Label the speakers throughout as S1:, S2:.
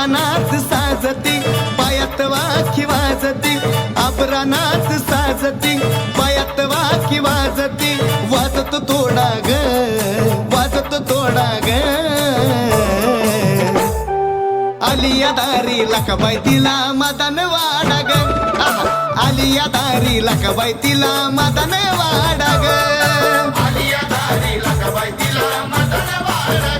S1: आबरा साजती पायात वाखी वाजती. अपरानाथ साजती पायात वाखी वाजती. वाजत थोडा ग वाजत थोडा ग. आलिया दारी लखबाई तिला मदन वाडा ग. आलिया दारी लखबाई तिला मदन वाडा ग. आलिया दारी लखबाई तिला मदन वाडा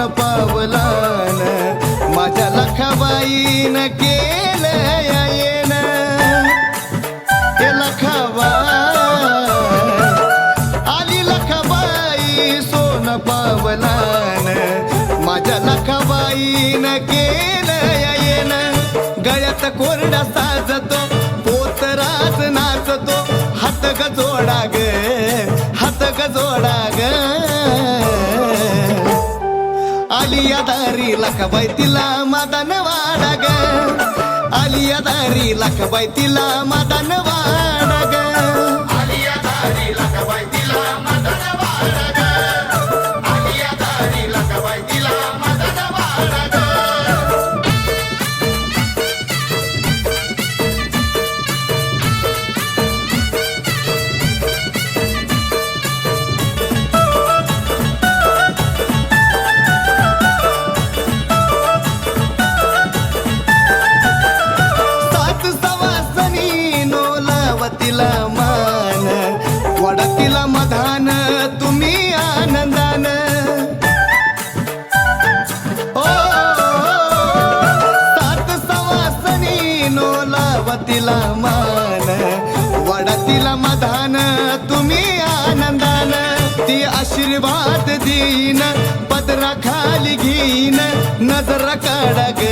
S1: न पावलान माझ्या लखाबाईन केलं येण. ते लखाबा आली लखाबाई सोन पावलान माझ्या लखाबाईन केलं येन गळ्यात कोरडा साजतो पोतराच नाचतो. हात ग जोडा ग हात ग जोडा आलिया दारी लखबाई तिला मदन वाडा ग आलिया दारी लखबाई तिला मदन वाडा ग आलिया दारी लखबाई वडतीला तुम्ही आनंदान ती आशीर्वाद देईन पदरा खाली घेईन नजर काढा ग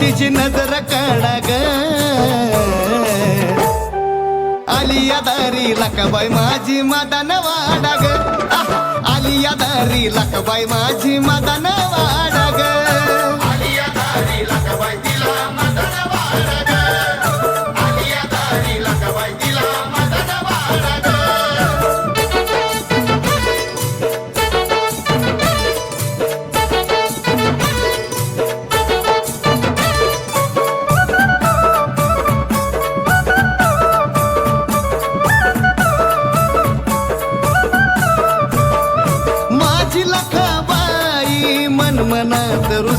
S1: तिची नजर काढा ग आलिया दारी लकाबाई माझी मदन वाडा ग आलिया दारी लकाबाई माझी मदन वाडा ग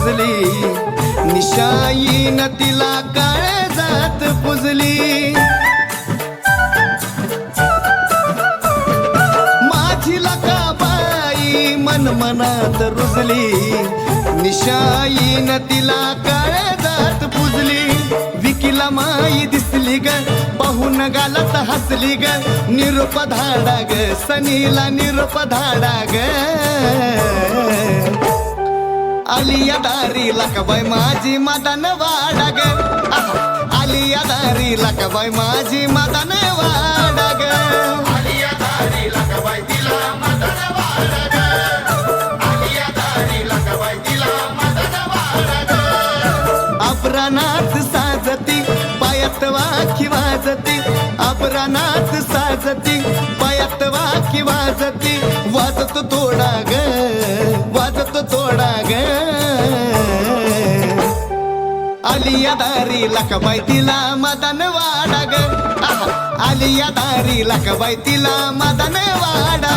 S1: मनमनात निशाई निशाईन तिला काळे जात पुजली. माझी लखाबाई मनमनात रुजली. निशाईन तिला काळे जात पुजली. विकीला माई दिसली ग पाहून गालत हसली ग. निरोप धाडा ग सनीला निरोप धाडा ग. आलिया दारी लकाबाई माझी मदन वाडा ग आहा, आलिया दारी लकाबाई माझी मदन वाडा ग आलिया दारी लकाबाई तिला मदन वाडा ग आलिया दारी लकाबाई तिला मदन वाडा ग अपरानात साजती पायात वाकी वाजती. अपरानात साजती पायात वाकी वाजती. वाजत थोडा ग. आलिया दारी लखबाई तिला मदन वाडा ग आहा, आलिया दारी लखबाई तिला मदन वाडा